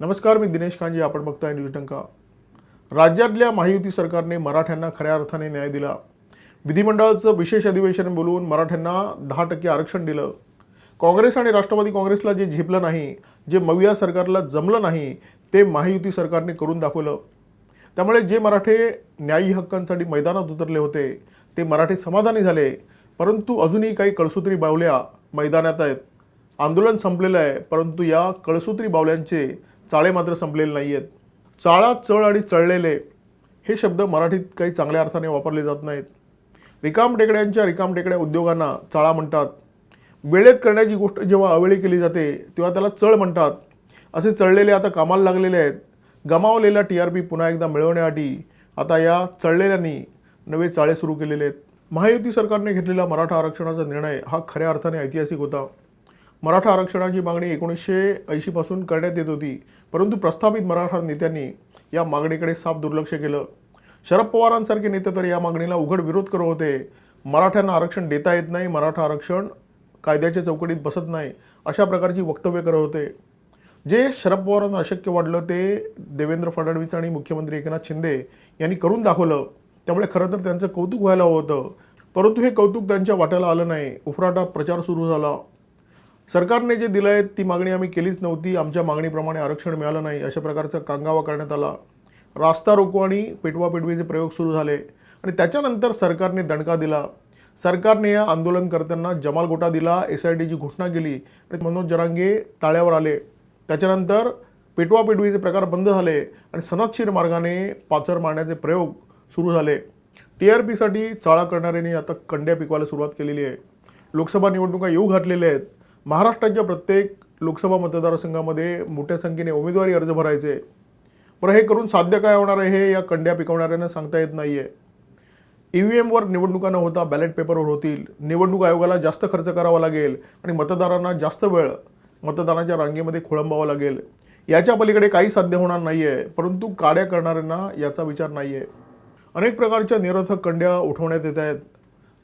नमस्कार मी दिनेश कांजी आपण बघताय न्यूज टंका. राज्यातल्या महायुती सरकारने मराठ्यांना खऱ्या अर्थाने न्याय दिला. विधिमंडळाचं विशेष अधिवेशन बोलवून मराठ्यांना दहा टक्के आरक्षण दिलं. काँग्रेस आणि राष्ट्रवादी काँग्रेसला जे झेपलं नाही जे मविया सरकारला जमलं नाही ते महायुती सरकारने करून दाखवलं. त्यामुळे जे मराठे न्यायी हक्कांसाठी मैदानात उतरले होते ते मराठे समाधानी झाले. परंतु अजूनही काही कळसूत्री बावल्या मैदानात आहेत. आंदोलन संपलेलं आहे परंतु या कळसूत्री बावल्यांचे चाळे मात्र संपलेले नाही आहेत चाळा चळ आणि चळलेले हे शब्द मराठीत काही चांगल्या अर्थाने वापरले जात नाहीत. रिकाम टेकड्यांच्या रिकाम टेकड्या उद्योगांना चाळा म्हणतात. वेळेत करण्याची गोष्ट जेव्हा अवेळी केली जाते तेव्हा त्याला चळ म्हणतात. असे चळलेले आता कामाला लागलेले आहेत. गमावलेला टी आर पी पुन्हा एकदा मिळवण्यासाठी आता या चळलेल्यांनी नवे चाळे सुरू केलेले आहेत. महायुती सरकारने घेतलेला मराठा आरक्षणाचा निर्णय हा खऱ्या अर्थाने ऐतिहासिक होता. मराठा आरक्षणाची मागणी एकोणीसशे ऐंशीपासून करण्यात येत होती परंतु प्रस्थापित मराठा नेत्यांनी या मागणीकडे साफ दुर्लक्ष केलं. शरद पवारांसारखे नेते तर या मागणीला उघड विरोध करत होते. मराठ्यांना आरक्षण देता येत नाही मराठा आरक्षण कायद्याच्या चौकटीत बसत नाही अशा प्रकारची वक्तव्य करत होते. जे शरद पवारांना अशक्य वाटलं ते देवेंद्र फडणवीस आणि मुख्यमंत्री एकनाथ शिंदे यांनी करून दाखवलं. त्यामुळे खरं तर त्यांचं कौतुक व्हायला हवं होतं. परंतु हे कौतुक त्यांच्या वाट्याला आलं नाही. उफराटा प्रचार सुरू झाला. सरकारने जे दिलं आहे ती मागणी आम्ही केलीच नव्हती. आमच्या मागणीप्रमाणे आरक्षण मिळालं नाही. अशा प्रकारचा कांगावा करण्यात आला. रास्ता रोको आणि पेटवापेटवीचे प्रयोग सुरू झाले. आणि त्याच्यानंतर सरकारने दणका दिला. सरकारने या आंदोलनकर्त्यांना जमाल गोटा दिला. एस आय टीची घोषणा केली. आणि मनोज जरांगे ताळ्यावर आले. त्याच्यानंतर पेटवापेटवीचे प्रकार बंद झाले. आणि सनदशीर मार्गाने पाचर मारण्याचे प्रयोग सुरू झाले. टी आर पीसाठी चाळा करणाऱ्यांनी आता कंड्या पिकवायला सुरुवात केलेली आहे. लोकसभा निवडणुका येऊ घातलेल्या आहेत. महाराष्ट्राच्या प्रत्येक लोकसभा मतदारसंघामध्ये मोठ्या संख्येने उमेदवारी अर्ज भरायचे. बरं हे करून साध्य काय होणार आहे हे या कंड्या पिकवणाऱ्यांना सांगता येत नाही आहे ई व्ही एमवर निवडणुका न होता बॅलेट पेपरवर होतील. निवडणूक आयोगाला जास्त खर्च करावा लागेल आणि मतदारांना जास्त वेळ मतदानाच्या रांगेमध्ये खोळंबावं लागेल. याच्या पलीकडे काही साध्य होणार नाही आहे परंतु काड्या करणाऱ्यांना याचा विचार नाही आहे अनेक प्रकारच्या निरर्थक कंड्या उठवण्यात येत आहेत.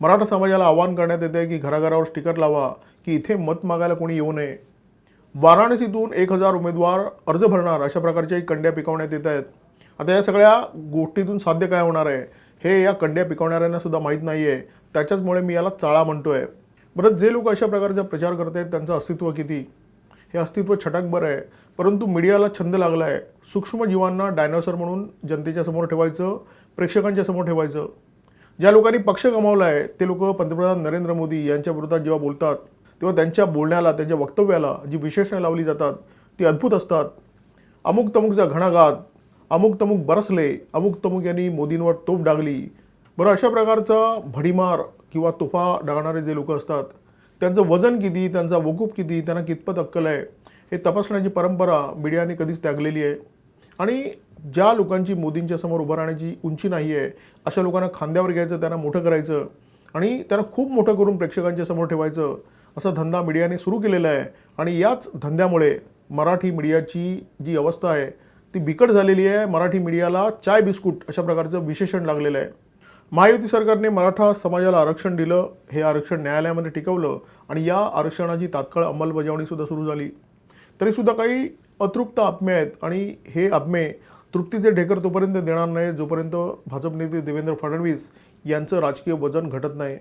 मराठा समाजाला आवाहन करण्यात येते की घराघरावर स्टिकर लावा की इथे मत मागायला कोणी येऊ नये. वाराणसीतून एक हजार उमेदवार अर्ज भरणार अशा प्रकारच्याही कंड्या पिकवण्यात येत आहेत. आता या सगळ्या गोष्टीतून साध्य काय होणार आहे हे या कंड्या पिकवणाऱ्यांना सुद्धा माहीत नाही आहे त्याच्याचमुळे मी याला चाळा म्हणतो आहे बरं जे लोक अशा प्रकारचा प्रचार करत आहेत त्यांचं अस्तित्व किती? हे अस्तित्व छटाकभर आहे. परंतु मीडियाला छंद लागला आहे सूक्ष्मजीवांना डायनॉसर डायनोसर म्हणून जनतेच्या समोर ठेवायचं प्रेक्षकांच्या समोर ठेवायचं. ज्या लोकांनी पक्ष गमावला आहे ते लोक पंतप्रधान नरेंद्र मोदी यांच्या विरोधात जेव्हा बोलतात तेव्हा त्यांच्या बोलण्याला त्यांच्या वक्तव्याला जी विशेषणं लावली जातात ती अद्भुत असतात. अमुक तमुकचा घणाघात अमुक तमुक बरसले अमुक तमुक यांनी मोदींवर तोफ डागली. बरं अशा प्रकारचा भडीमार किंवा तोफा डागणारे जे लोक असतात त्यांचं वजन किती त्यांचा वकूप किती त्यांना कितपत अक्कल आहे हे तपासण्याची परंपरा मीडियाने कधीच त्यागलेली आहे. आणि ज्या लोकांची मोदींच्या समोर उभं राहण्याची उंची नाही आहे अशा लोकांना खांद्यावर घ्यायचं त्यांना मोठं करायचं आणि त्यांना खूप मोठं करून प्रेक्षकांच्या समोर ठेवायचं असा धंदा मीडियाने सुरू केलेला आहे. आणि याच धंद्यामुळे मराठी मीडियाची जी अवस्था आहे ती बिकट झालेली आहे. मराठी मीडियाला चाय बिस्कुट अशा प्रकारचं विशेषण लागलेलं आहे. महायुती सरकारने मराठा समाजाला आरक्षण दिलं हे आरक्षण न्यायालयामध्ये टिकवलं आणि या आरक्षणाची तात्काळ अंमलबजावणीसुद्धा सुरू झाली. तरीसुद्धा काही अतृप्त आत्मे आहेत आणि हे आत्मे तृप्तीचे ढेकर तोपर्यंत देणार नाही जोपर्यंत भाजप नेते देवेंद्र फडणवीस यांचं राजकीय वजन घटत नाही.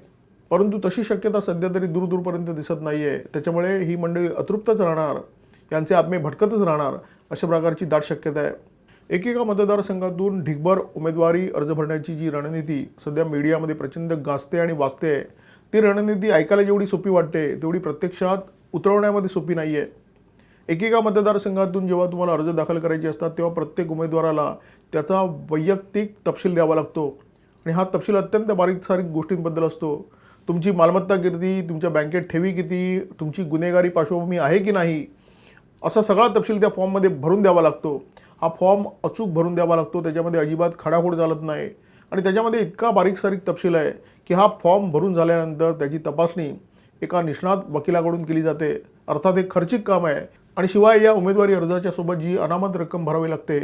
परंतु तशी शक्यता सध्या तरी दूरदूरपर्यंत दिसत नाही आहे त्याच्यामुळे ही मंडळी अतृप्तच राहणार यांचे आत्मे भटकतच राहणार अशा प्रकारची दाट शक्यता आहे. एकेका मतदारसंघातून ढिगभर उमेदवारी अर्ज भरण्याची जी रणनीती सध्या मीडियामध्ये प्रचंड गाजते आणि वाचते आहे ती रणनीती ऐकायला जेवढी सोपी वाटते तेवढी प्रत्यक्षात उतरवण्यामध्ये सोपी नाही आहे एकेका मतदारसंघातून जेव्हा तुम्हाला अर्ज दाखल करायचे असतात तेव्हा प्रत्येक उमेदवाराला त्याचा वैयक्तिक तपशील द्यावा लागतो. आणि हा तपशील अत्यंत बारीक सारीक गोष्टींबद्दल असतो. तुमची मालमत्ता किती तुमच्या बँकेत ठेवी किती तुमची गुन्हेगारी पार्श्वभूमी आहे की नाही असा सगळा तपशील त्या फॉर्ममध्ये भरून द्यावा लागतो. हा फॉर्म अचूक भरून द्यावा लागतो. त्याच्यामध्ये अजिबात खडाखोड चालत नाही. आणि त्याच्यामध्ये इतका बारीक सारीक तपशील आहे की हा फॉर्म भरून झाल्यानंतर त्याची तपासणी एका निष्णात वकिलाकडून केली जाते. अर्थात हे खर्चिक काम आहे. आणि शिवाय या उमेदवारी अर्जाच्या सोबत जी अनामत रक्कम भरावी लागते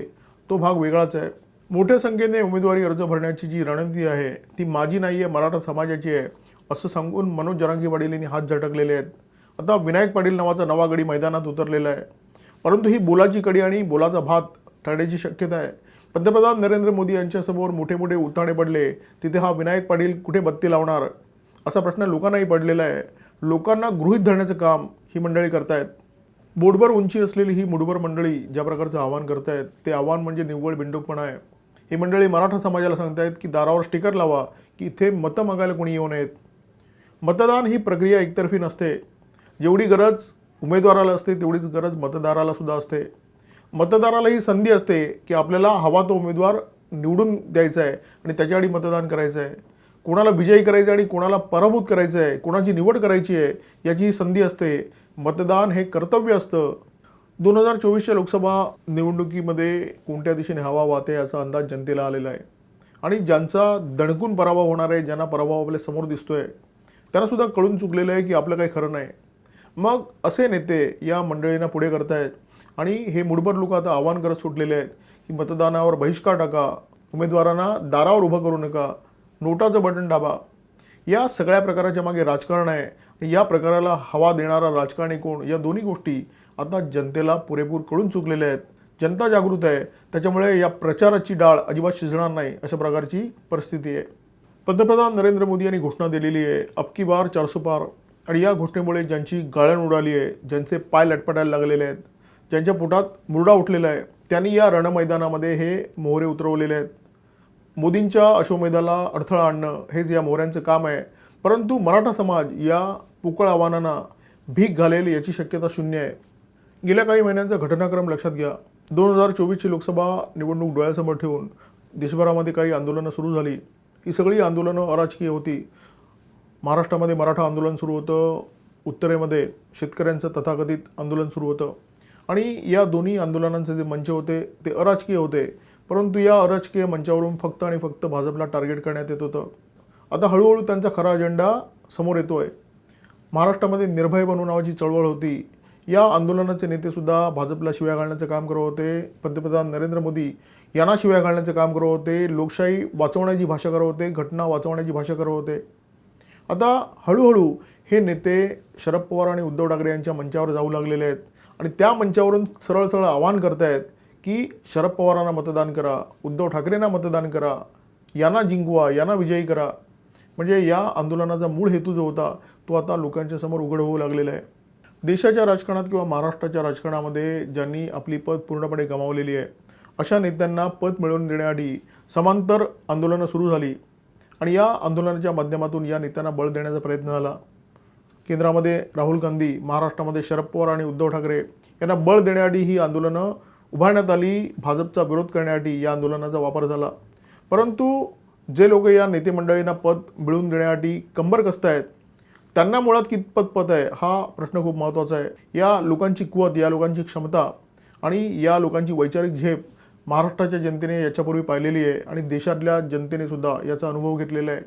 तो भाग वेगळाच आहे. मोठ्या संख्येने उमेदवारी अर्ज भरण्याची जी रणनीती आहे ती माझी नाही आहे मराठा समाजाची आहे असं सांगून मनोज जरांगी पाटील यांनी हात झटकलेले आहेत. आता विनायक पाटील नावाचा नवा गडी मैदानात उतरलेला आहे. परंतु ही बोलाची कडी आणि बोलाचा भात ठरण्याची शक्यता आहे. पंतप्रधान नरेंद्र मोदी यांच्यासमोर मोठे मोठे उताणे पडले तिथे हा विनायक पाटील कुठे बत्ती लावणार? असा प्रश्न लोकांनाही पडलेला आहे. लोकांना गृहीत धरण्याचं काम ही मंडळी करतायत. बोटभर उंची असलेली ही मुडभर मंडळी ज्या प्रकारचं आव्हान करतायत ते आव्हान म्हणजे निव्वळ बिंडूकपणा आहे. ही मंडळी मराठा समाजाला सांगतायत की दारावर स्टिकर लावा की इथे मतं मागायला कोणी येऊ नयेत. मतदान ही प्रक्रिया एकतर्फी नसते. जेवढी गरज उमेदवाराला असते तेवढीच गरज मतदाराला सुद्धा असते. मतदाराला ही संधी असते की आपल्याला हवा तो उमेदवार निवडून द्यायचा आहे आणि त्याच्याआधी मतदान करायचं आहे. कोणाला विजयी करायचं आहे आणि कोणाला पराभूत करायचं आहे कोणाची निवड करायची आहे याची ही संधी असते. मतदान हे कर्तव्य असतं. दोन हजार चोवीसच्या लोकसभा निवडणुकीमध्ये कोणत्या दिशेने हवा वाहते याचा अंदाज जनतेला आलेला आहे. आणि ज्यांचा दणकून पराभव होणार आहे ज्यांना पराभव आपल्यासमोर दिसतोय त्यांनासुद्धा कळून चुकलेलं आहे की आपलं काही खरं नाही. मग असे नेते या मंडळींना पुढे करतायत आणि हे मुठभर लोक आता आव्हान करत सुटलेले आहेत की मतदानावर बहिष्कार टाका उमेदवारांना दारावर उभं करू नका नोटाचं बटन दाबा. या सगळ्या प्रकाराच्या मागे राजकारण आहे. आणि या प्रकाराला हवा देणारा राजकारणी कोण? या दोन्ही गोष्टी आता जनतेला पुरेपूर कळून चुकलेल्या आहेत. जनता जागृत आहे. त्याच्यामुळे या प्रचाराची डाळ अजिबात शिजणार नाही अशा प्रकारची परिस्थिती आहे. पंतप्रधान नरेंद्र मोदी यांनी घोषणा दिलेली आहे अबकी बार चारसो पार. आणि या घोषणेमुळे ज्यांची गाळण उडाली आहे ज्यांचे पाय लटपटायला लागलेले आहेत ज्यांच्या पोटात मुरडा उठलेला आहे त्यांनी या रणमैदानामध्ये हे मोहरे उतरवलेले आहेत. मोदींच्या अश्वमेधाला अडथळा आणणं हेच या मोहऱ्यांचं काम आहे. परंतु मराठा समाज या पोकळ आव्हानांना भीक घालेल याची शक्यता शून्य आहे. गेल्या काही महिन्यांचा घटनाक्रम लक्षात घ्या. दोन हजार चोवीसची लोकसभा निवडणूक डोळ्यासमोर ठेवून देशभरामध्ये काही आंदोलनं सुरू झाली. ही सगळी आंदोलनं अराजकीय होती. महाराष्ट्रामध्ये मराठा आंदोलन सुरू होतं. उत्तरेमध्ये शेतकऱ्यांचं तथाकथित आंदोलन सुरू होतं. आणि या दोन्ही आंदोलनांचे जे मंच होते ते अराजकीय होते. परंतु या अराजकीय मंचावरून फक्त आणि फक्त भाजपला टार्गेट करण्यात येत होतं. आता हळूहळू त्यांचा खरा अजेंडा समोर येतो आहे महाराष्ट्रामध्ये निर्भय बनू नावाची चळवळ होती. या आंदोलनाचे नेतेसुद्धा भाजपला शिव्या घालण्याचं काम करत होते. पंतप्रधान नरेंद्र मोदी यांना शिव्या घालण्याचं काम करत होते. लोकशाही वाचवण्याची भाषा करत होते. घटना वाचवण्याची भाषा करत होते. आता हळूहळू हे नेते शरद पवार आणि उद्धव ठाकरे यांच्या मंचावर जाऊ लागलेले आहेत. आणि त्या मंचावरून सरळ सरळ आवाहन करतायत की शरद पवारांना मतदान करा उद्धव ठाकरेंना मतदान करा यांना जिंकवा यांना विजयी करा. म्हणजे या आंदोलनाचा मूळ हेतू जो होता तो आता लोकांच्या समोर उघड होऊ लागलेला आहे. देशाच्या राजकारणात किंवा महाराष्ट्राच्या राजकारणामध्ये ज्यांनी आपली पद पूर्णपणे गमावलेली आहे अशा नेत्यांना पद मिळवून देण्यासाठी समांतर आंदोलनं सुरू झाली आणि या आंदोलनाच्या माध्यमातून या नेत्यांना बळ देण्याचा प्रयत्न झाला. केंद्रामध्ये राहुल गांधी महाराष्ट्रामध्ये शरद पवार आणि उद्धव ठाकरे यांना बळ देण्यासाठी ही आंदोलनं उभारण्यात आली. भाजपचा विरोध करण्यासाठी या आंदोलनाचा वापर झाला. परंतु जे लोक या नेते मंडळींना पद मिळवून देण्यासाठी कंबर कसतायत त्यांना मुळात कितपत पद आहे हा प्रश्न खूप महत्त्वाचा आहे. या लोकांची कुवत या लोकांची क्षमता आणि या लोकांची वैचारिक झेप महाराष्ट्राच्या जनतेने याच्यापूर्वी पाहिलेली आहे आणि देशातल्या जनतेने सुद्धा याचा अनुभव घेतलेला आहे.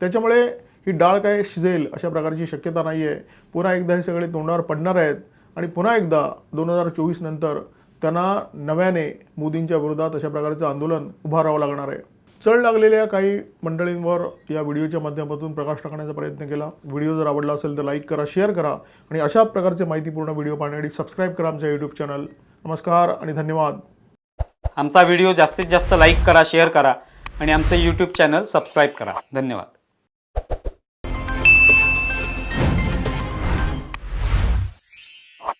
त्याच्यामुळे ही डाळ काय शिजेल अशा प्रकारची शक्यता नाही आहे पुन्हा एकदा हे सगळे तोंडावर पडणार आहेत आणि पुन्हा एकदा दोन हजार चोवीस नंतर त्यांना नव्याने मोदींच्या विरोधात अशा प्रकारचं आंदोलन उभारावं राहावं लागणार आहे. चढ लागलेल्या काही मंडळींवर या व्हिडिओच्या माध्यमातून प्रकाश टाकण्याचा प्रयत्न केला. व्हिडिओ जर आवडला असेल तर लाईक करा शेअर करा आणि अशा प्रकारचे माहितीपूर्ण व्हिडिओ पाहण्यासाठी सबस्क्राईब करा आमच्या यूट्यूब चॅनल नमस्कार आणि धन्यवाद. आमचा व्हिडिओ जास्तीत जास्त लाईक करा शेअर करा आणि आमचं यूट्यूब चॅनल सबस्क्राईब करा. धन्यवाद.